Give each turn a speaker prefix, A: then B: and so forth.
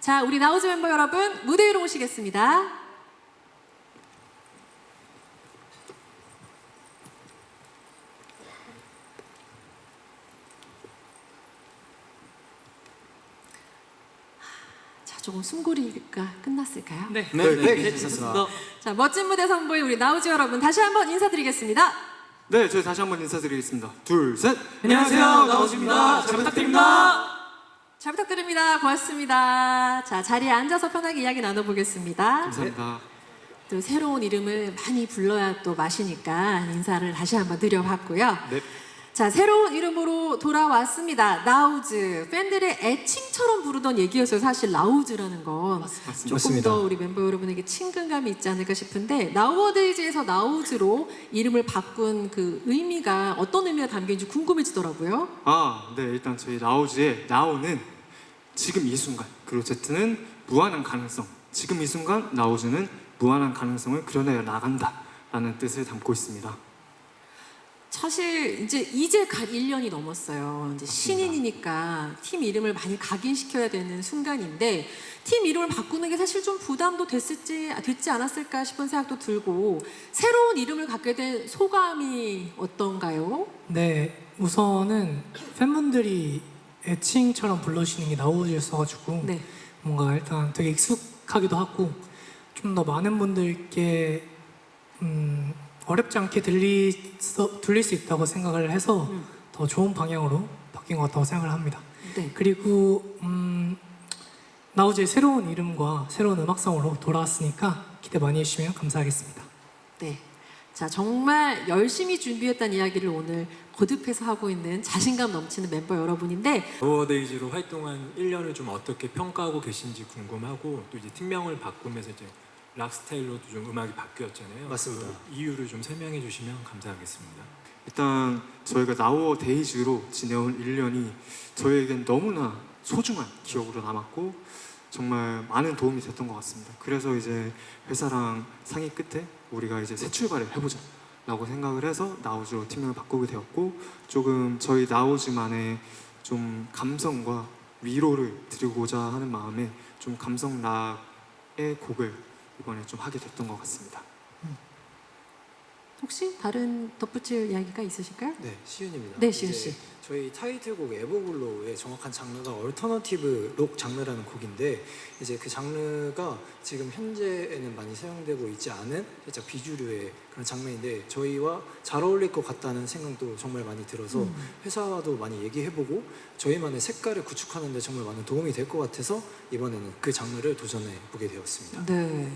A: 자, 우리 나우즈 멤버 여러분 무대 위로 오시겠습니다. 자, 조금 숨고리가 끝났을까요?
B: 네,
C: 네, 네, 괜찮습니다.
A: 자, 멋진 무대 선보인 우리 나우즈 여러분 다시 한번 인사드리겠습니다.
C: 네, 저희 다시 한번 인사드리겠습니다. 둘, 셋.
B: 안녕하세요, 나우즈입니다. 잘 부탁드립니다.
A: 잘 부탁드립니다. 고맙습니다. 자, 자리에 앉아서 편하게 이야기 나눠보겠습니다.
C: 감사합니다.
A: 또 새로운 이름을 많이 불러야 또 마시니까 인사를 다시 한번 드려봤고요.
C: 네.
A: 자, 새로운 이름으로 돌아왔습니다. 나우즈. 팬들의 애칭처럼 부르던 얘기였어요. 사실 나우즈라는 건. 조금
C: 맞습니다.
A: 더 우리 멤버 여러분에게 친근감이 있지 않을까 싶은데 나우어데이즈에서 나우즈로 이름을 바꾼 그 의미가 어떤 의미가 담겨 있는지 궁금해지더라고요.
C: 아, 네, 일단 저희 라우즈의 나오는 지금 이 순간, 그리고 제트는 무한한 가능성. 지금 이 순간 라우즈는 무한한 가능성을 그려내 나간다라는 뜻을 담고 있습니다.
A: 사실 이제 이제 갓 1년이 넘었어요. 이제 신인이니까 팀 이름을 많이 각인시켜야 되는 순간인데 팀 이름을 바꾸는 게 사실 좀 부담도 됐을지 됐지 않았을까 싶은 생각도 들고 새로운 이름을 갖게 된 소감이 어떤가요?
B: 네, 우선은 팬분들이 애칭처럼 불러주시는 게 나오셨어가지고
A: 네.
B: 뭔가 일단 되게 익숙하기도 하고 좀 더 많은 분들께 음, 어렵지 않게 들리, 들릴 수 있다고 생각을 해서
A: 음.
B: 더 좋은 방향으로 바뀐 것 같다고 생각을 합니다.
A: 네.
B: 그리고 음, 나우즈의 새로운 이름과 새로운 음악성으로 돌아왔으니까 기대 많이 해주시면 감사하겠습니다.
A: 네. 자, 정말 열심히 준비했다는 이야기를 오늘 거듭해서 하고 있는 자신감 넘치는 멤버 여러분인데
D: 어워데이즈로 활동한 1년을 좀 어떻게 평가하고 계신지 궁금하고 또 이제 팀명을 바꾸면서 이제 락스타일로도 좀 음악이 바뀌었잖아요.
C: 맞습니다.
D: 그 이유를 좀 설명해 주시면 감사하겠습니다.
C: 일단 저희가 나워 데이즈로 지내온 1년이 저희에겐 너무나 소중한 기억으로 남았고 정말 많은 도움이 됐던 것 같습니다. 그래서 이제 회사랑 상의 끝에 우리가 이제 새 출발을 해보자 라고 생각을 해서 나우즈로 팀명을 바꾸게 되었고 조금 저희 나우즈만의 좀 감성과 위로를 드리고자 하는 마음에 좀 감성 락의 곡을 이번에 좀 하게 됐던 것 같습니다.
A: 혹시 다른 덧붙일 이야기가 있으실까요?
E: 네, 시윤입니다.
A: 네, 시윤
E: 이제
A: 씨.
E: 저희 타이틀곡 에버글로우의 정확한 장르가 얼터너티브 록 장르라는 곡인데 이제 그 장르가 지금 현재에는 많이 사용되고 있지 않은 살짝 비주류의 그런 장르인데 저희와 잘 어울릴 것 같다는 생각도 정말 많이 들어서
A: 음.
E: 회사도 많이 얘기해보고 저희만의 색깔을 구축하는 데 정말 많은 도움이 될 것 같아서 이번에는 그 장르를 도전해 보게 되었습니다.
A: 네.